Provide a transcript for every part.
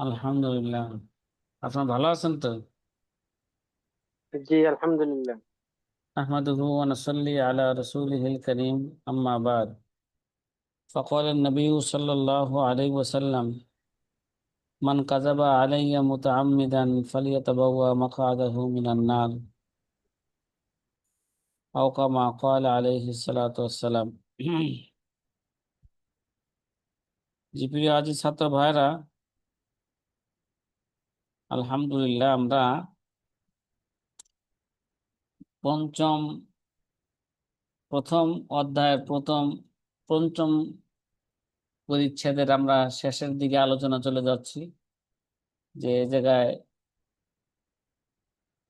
আলহামদুলিল্লাহ আপনার ভালো আছেন তো জি আলহামদুলিল্লাহ আহমাদুহু ওয়া নুসাল্লি আলা রাসূলিহিল কারীম আম্মা বাদ فقال النبي صلى الله عليه وسلم من كذب علي متعمدا فليتبوأ مقعده من النار أو كما قال عليه الصلاة والسلام জি প্রিয় আজি ছাত্র ভাইরা আলহামদুলিল্লাহ, আমরা পঞ্চম, প্রথম অধ্যায়ের প্রথম, পঞ্চম পরিচ্ছেদের আমরা শেষের দিকে আলোচনা চলে যাচ্ছি। যে জায়গায়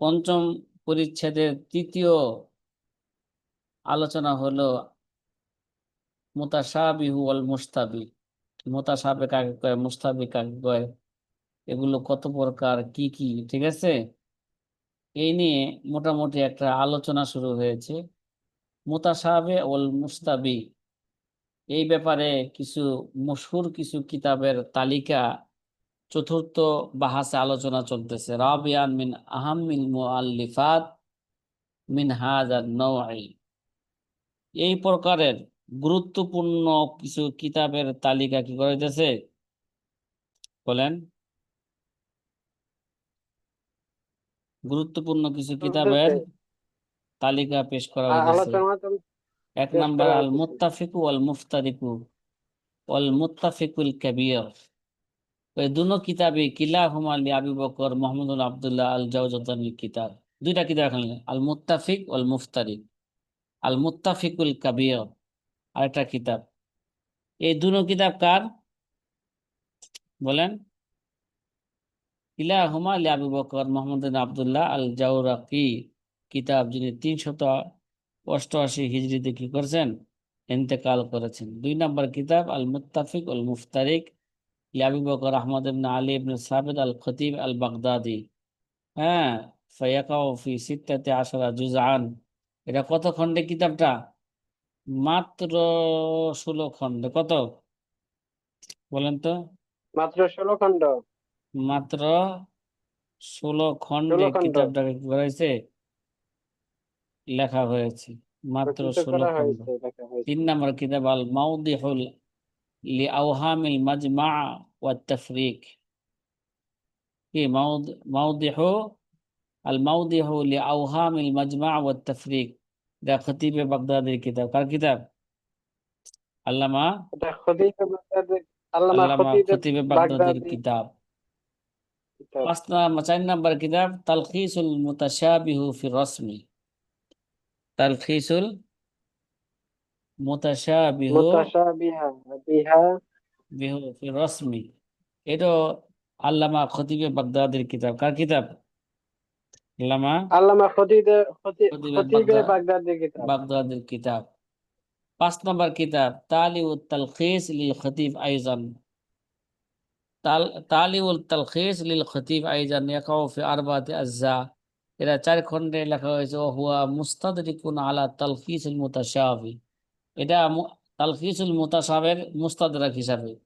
পঞ্চম পরিচ্ছেদের তৃতীয় আলোচনা হলো মুতাসাবিহু অল মুস্তাবি মুতাসাবে কাকে কয় মুস্তাবি কাকে কয়? এগুলো কত প্রকার, কি কি, ঠিক আছে? এই নিয়ে মোটামুটি একটা আলোচনা শুরু হয়েছে। মুতাসাবে ওয়াল মুস্তাবি। এই ব্যাপারে কিছু মশহুর কিছু কিতাবের তালিকা চতুর্থ বাহাসে আলোচনা চলতেছে। রাবিয়ান মিন আহামিল মুআল্লিফাত মিন হাজার নওয়াই এই প্রকারের গুরুত্বপূর্ণ কিছু কিতাবের তালিকা কি করেছে বলেন। গুরুত্বপূর্ণ কিছু কিতাবের তালিকা পেশ করা হয়েছে এক নাম্বার আল। মুত্তাফিকু ওয়াল মুফতারিকু। ওয়াল মুত্তাফিকুল কাবির। ওই দুনো কিতাবে কিলা হুমালি আবু বকর মোহাম্মদুল আবদুল্লাহ আল জাওজাতানির কিতাব। দুইটা কিতাব এখানে আল মুত্তাফিক ওয়াল মুফতারিক। আল মুত্তাফিকুল কাবির। আরেকটা কিতাব। এই দুনো কিতাব কার? বলেন। কিলা হুমালি আবু বকর মোহাম্মদ আবদুল্লাহ আল জাওরাকি কিতাব যিনি তিনশত অষ্টআশি হিজরিতে কি করেছেন করেছেন। দুই নম্বর কিতাব আল মুফতারিক বকর আহমদ আলী আল খতিব আল বাগদাদি হ্যাঁ সিত্তাতি জুজআন এটা কত খণ্ডে কিতাবটা? মাত্র ষোলো খণ্ডে। কত? বলেন তো। মাত্র ষোলো খণ্ড। মাত্র ষোলো খণ্ডে খণ্ড। কিতাবটাকে কি লেখা হয়েছে মাত্র রচিত ষোলো করা খণ্ড হয়েছে লেখা হয়েছে। তিন নম্বর কিতাব আল মাউদিহুল লিআওহামিল মাজমা ওয়া তাফরিক। কি মাউদ মাউদিহু? আল মাউদিহু লিআওহামিল মাজমা ওয়া তাফরিক। এটা খতিবে বাগদাদির কিতাব। কার কিতাব? আল্লামা এটা খতিব বাগদাদের আল্লামা আল্লামা খতিব খতিবে বাগদাদির বাগদাদি। কিতাব কিতাব। পাঁচ নাম্বার চার নাম্বার কিতাব তালখিসুল মুতাশাবিহু ফি রসমি তালখিসুল মুতাশাবিহু মুতাশাবিহা বিহু ফি রসমি এটা আল্লামা খতিবে বাগদাদির কিতাব কার কিতাব আল্লামা আল্লামা খতিবে খতি- খতিবে বাগদাদের কিতাব বাগদাদির কিতাব পাঁচ নম্বর কিতাব তালিউ তালখিস লিল খতিব আইজান তাল তালিউ তালখিস লিল খতিব আইজান ইয়াকাউ ফি আরবাতি আজ্জা। এরা চার খণ্ডে লেখা হয়েছে হুয়া মুস্তাদরিকুন আলা তালখিসুল মুতাশাবি এটা মু- তালখিসুল মুতাশাবের মুস্তাদরাক হিসাবে।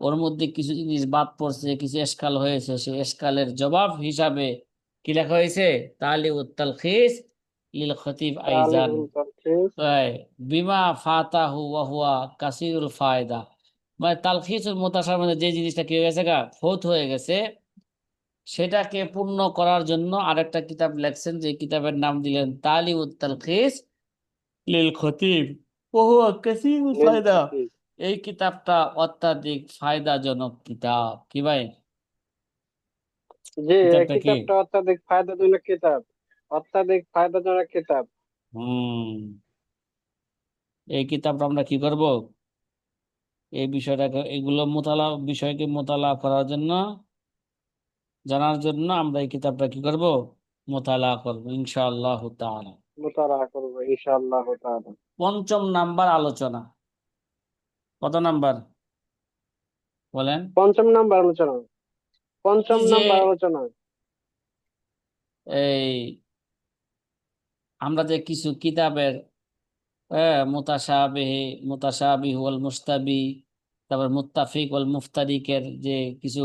ওর মধ্যে কিছু জিনিস বাদ পড়ছে কিছু এসকাল হয়েছে সেই এসকালের জবাব হিসাবে কি লেখা হয়েছে? তালিউ তালখিস লিল খতিব আইজান। বিমা ফাতাহু ওয়া হুয়া কাসিরুল ফায়দা। মানে তালখিসুল মুতাসার মধ্যে যে জিনিসটা কি হয়ে গেছে গা? ফৌত হয়ে গেছে। সেটাকে পূর্ণ করার জন্য আরেকটা কিতাব লেখছেন যে কিতাবের নাম দিলেন তালিউত তালখিস লিল খতিব। হুয়া ফায়দা। এই কিতাবটা অত্যাধিক ফায়দাজনক কিতাব কি ভাই? জি? কিতাবটা অত্যাধিক ফায়দাজনক কিতাব অত্যাধিক ফায়দাজনক কিতাব। হুম। এই কিতাবটা আমরা কি করব? এই বিষয়টাকে এগুলো মোতালা বিষয়কে মোতালা করার জন্য জানার জন্য আমরা এই কিতাবটা কি করব? মোতালা করব ইনশাআল্লাহ তাআলা। মোতারা করব ইনশাআল্লাহ তাআলা। পঞ্চম নাম্বার আলোচনা। কত নাম্বার? বলেন। পঞ্চম নাম্বার আলোচনা। পঞ্চম নাম্বার আলোচনা। এই আমরা যে কিছু কিতাবের হ্যাঁ মুতাশাবিহি মুতাশাবিহ ওয়াল মুস্তাবি তারপর মুত্তাফিক ওয়াল মুফতারিকের যে কিছু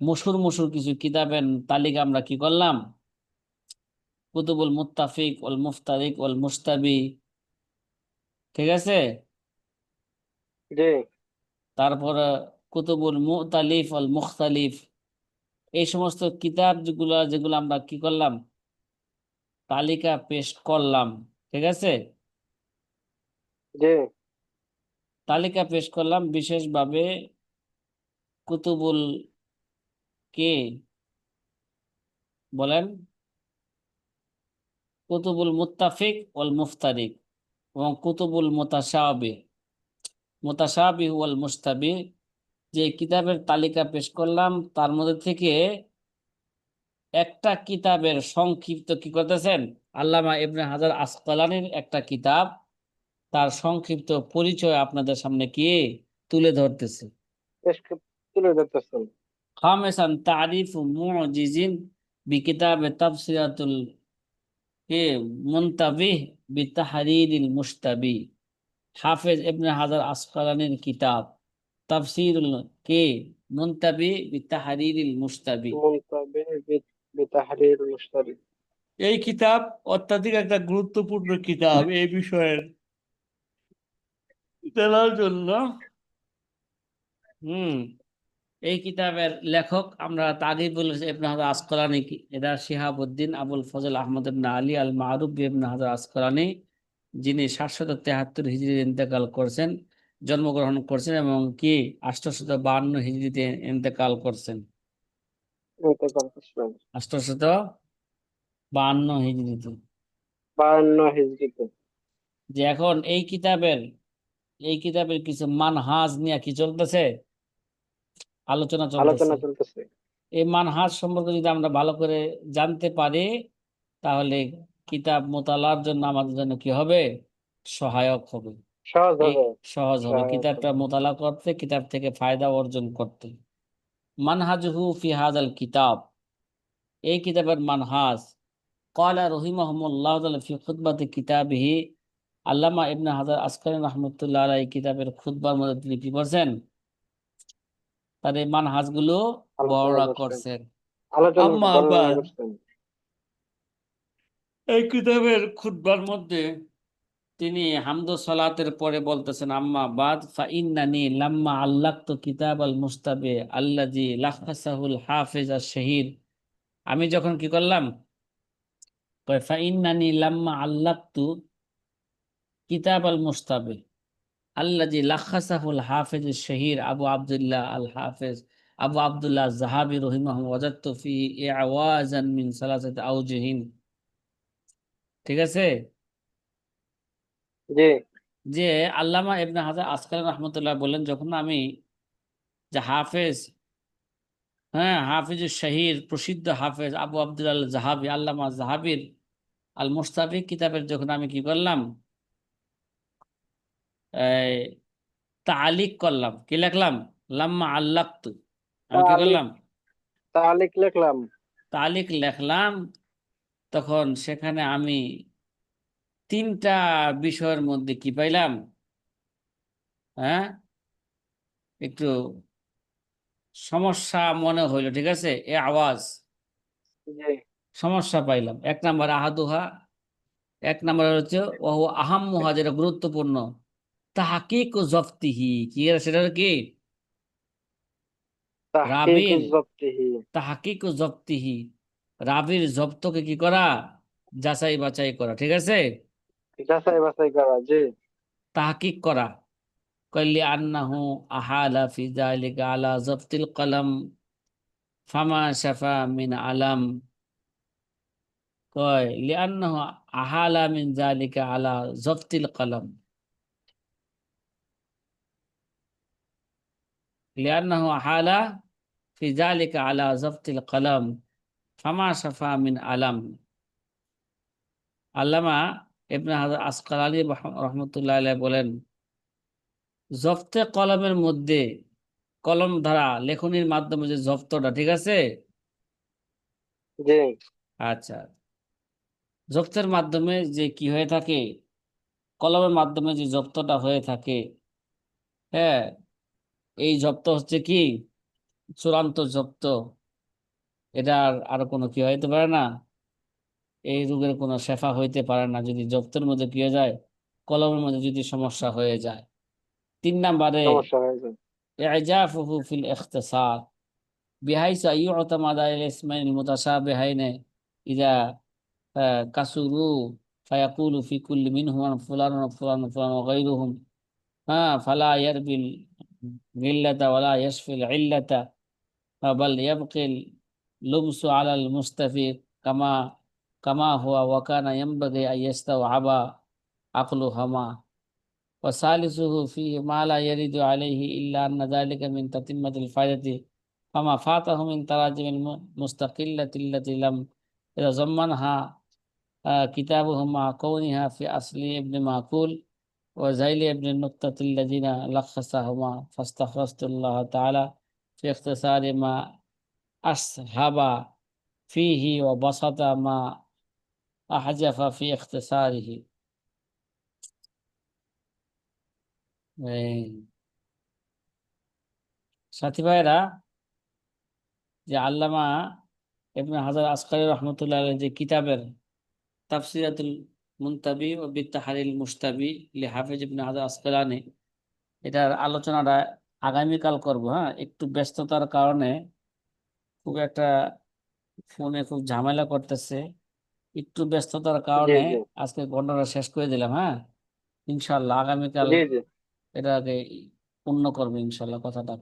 মশুর মশুর কিছু কিতাবের তালিকা আমরা কি করলাম? কুতুবুল মুত্তাফিক ওয়াল মুফতারিক ওয়াল মুস্তাবি ঠিক আছে? তারপরে কুতুবুল মুতালিফ ওয়াল মুখতালিফ। এই সমস্ত কিতাব যেগুলো যেগুলো আমরা কি করলাম? তালিকা পেশ করলাম। ঠিক আছে? তালিকা পেশ করলাম, বিশেষভাবে কুতুবুল কে বলেন? কুতুবুল মুত্তাফিক ওয়াল মুফতারিক এবং কুতুবুল মুতাশাবি। মুতাশাবি ওয়াল মুস্তাবি যে কিতাবের তালিকা পেশ করলাম, তার মধ্যে থেকে একটা কিতাবের সংক্ষিপ্ত কি করতেছেন? আল্লামা ইবনে হাজার আসকালানির একটা কিতাব। তার সংক্ষিপ্ত পরিচয় আপনাদের সামনে কি তুলে ধরতেছে? তুলে ধরতেছেন। খামেসান তারিফ মুজিজিন বিকিতাব তাফসিরাতুল কে মুনতাবিহ বিতাহরিরিল মুস্তাবি হাফেজ ইবনে হাজার আসকালানির কিতাব। তাফসিরুল কে মুনতাবি বিতাহরিরিল মুস্তাবি মুনতাবে বিতাহরির মুশতারি এই কিতাব অত্যাধিক একটা গুরুত্বপূর্ণ কিতাব এই বিষয়ের। জানার জন্য। হুম। এই কিতাবের লেখক আমরা তা আগেই বলেছি ইবনে হাজার আসকালানি কি- এরা শিহাবুদ্দিন আবুল ফজল আহমদ ইবনে আলী আল মারুফ ইবনে হাজার আসকালানি যিনি সাতশত তেহাত্তর হিজরিতে ইন্তেকাল করেছেন জন্মগ্রহণ করছেন এবং কি আষ্টশত বাহান্ন হিজরিতে ইন্তেকাল করছেন? আষ্টশত বাহান্ন হিজরিতে। বায়ান্ন হিজরিতে। যে এখন এই কিতাবের এই কিতাবের কিছু মানহাজ নিয়ে কি চলতেছে আলোচনা আলোচনা চলতেছে চলতেছে এই মানহাজ সম্পর্কে যদি আমরা ভালো করে জানতে পারি তাহলে কিতাব মোতালার জন্য আমাদের জন্য কি হবে সহায়ক হবে সহজ এই হবে সহজ হবে সহায়ক কিতাবটা হবে। মোতালা করতে কিতাব থেকে ফায়দা অর্জন করতে মানহাজহু ফি হাজাল কিতাব এই কিতাবের মানহাজ قال رحمهم الله تعالى في خطبة كتابه আল্লামা ইবনে হাজার আসকারি রহমতুল্লাহ আলাই কিতাবের খুতবার মধ্যে তিনি কি করছেন? তার এই মানহাজগুলো বর্ণনা করছেন। আম্মা এই কিতাবের খুতবার মধ্যে তিনি হামদ সালাতের পরে বলতেছেন আম্মা বাদ ফাইন্নানি লাম্মা আল্লাকতু কিতাব আল মুস্তাবে আল্লাজি লাখাসাহুল হাফিজ আশ শহীদ আমি যখন কি করলাম? কয় ফাইন্নানি লাম্মা আল্লাকতু কিতাব আল মুস্তাবে আল্লাজি লাখাসাহুল হাফিজ শহীদ আবু আব্দুল্লাহ আল হাফিজ আবু আব্দুল্লাহ জাহাবি রহিমাহ ওয়াজাদতু ফি ইআওয়াজান মিন সালাসাতি আওজিহিন। ঠিক আছে? জি। যে আল্লামা ইবনে হাজার আসকার রহমতুল্লাহ বলেন যখন আমি যে হাফেজ হ্যাঁ হাফিজ শাহির প্রসিদ্ধ হাফেজ আবু আব্দুল্লাহ জাহাবি আল্লামা জাহাবির আল মুস্তাফিক কিতাবের যখন আমি কি করলাম তালিক করলাম। কি লিখলাম? লাম্মা আল্লাকতু। আমি কি। করলাম? তালিক লিখলাম। তালিক লেখলাম। তখন সেখানে আমি তিনটা বিষয়ের মধ্যে কি পাইলাম? হ্যাঁ? একটু সমস্যা মনে হইল ঠিক আছে? এ আওয়াজ। সমস্যা পাইলাম। এক নাম্বার আহাদুহা এক নাম্বার হচ্ছে ও আহাম্মুহা যেটা গুরুত্বপূর্ণ। তাহাকিক ও জফতিহি কি সেটা কি। জবতিহি তাহাকিক ও জপ্তিহি রাবির জব্দকে কি করা? যাচাই বাছাই করা ঠিক আছে? যাচাই বাছাই করা জি। তাহকিক করা। কইলি আন্নাহু আহালা ফি যালিকা আলা জবতিল কলম ফামা শাফা মিন আলাম। কয় লিআন্নাহু আহালা মিন যালিকা আলা জবতিল কলম। আহালা ফি আলা কলম ফামা শাফা মিন আলাম আল্লামা ইবনে হাজার রহমতুল্লাহ আলাইহি বলেন জফতে কলমের মধ্যে কলম ধারা লেখনির মাধ্যমে যে জফতটা ঠিক আছে? আচ্ছা। জপ্তের মাধ্যমে যে কি হয়ে থাকে? কলমের মাধ্যমে যে জপ্তটা হয়ে থাকে। হ্যাঁ? এই জপ্ত হচ্ছে কি চূড়ান্ত জব্দ এটা আর আরো কোনো কি হইতে পারে না এই রোগের কোনো শেফা হইতে পারে না যদি জব্দের মধ্যে কি হয়ে যায় কলমের মধ্যে যদি সমস্যা হয়ে যায় তিন নাম্বারে সমস্যা হয়েছে إعجافه في الاختصار بحيث أن يعتمد على الاسمين المتشابهين إذا آه، كسروا فيقول في كل منهما فلان وفلان وفلان وغيرهم ها فلا يربي الغلة ولا يشفي العلة بل يبقي اللبس على المستفيد كما كما هو وكان ينبغي أن يستوعب عقلهما وثالثه فيه ما لا يرد عليه إلا أن ذلك من تتمة الفائدة فما فاته من تراجم المستقلة التي لم يتضمنها آه، كتابه مع كونها في أصل ابن معقول وزيل ابن النقطة الذين لخصهما فاستخلصت الله تعالى في اختصار ما أسهب فيه وبسط ما أحجف في اختصاره এই সাথী ভাইরা যে আল্লামা ইবনে হাজার আসকারি রহমতুল্লাহ আলাইহি যে কিতাবের তাফসিরাতুল মুনতাবি ও বিত্তাহারিল মুস্তাবি লি হাফিজ ইবনে হাজার আসকালানি। এটার আলোচনাটা আগামীকাল করব হ্যাঁ? একটু ব্যস্ততার কারণে খুব একটা ফোনে খুব ঝামেলা করতেছে। একটু ব্যস্ততার কারণে আজকে ঘটনাটা শেষ করে দিলাম হ্যাঁ? ইনশাল্লাহ আগামীকাল এটাকে পূর্ণ করব ইনশাল্লাহ কথাটা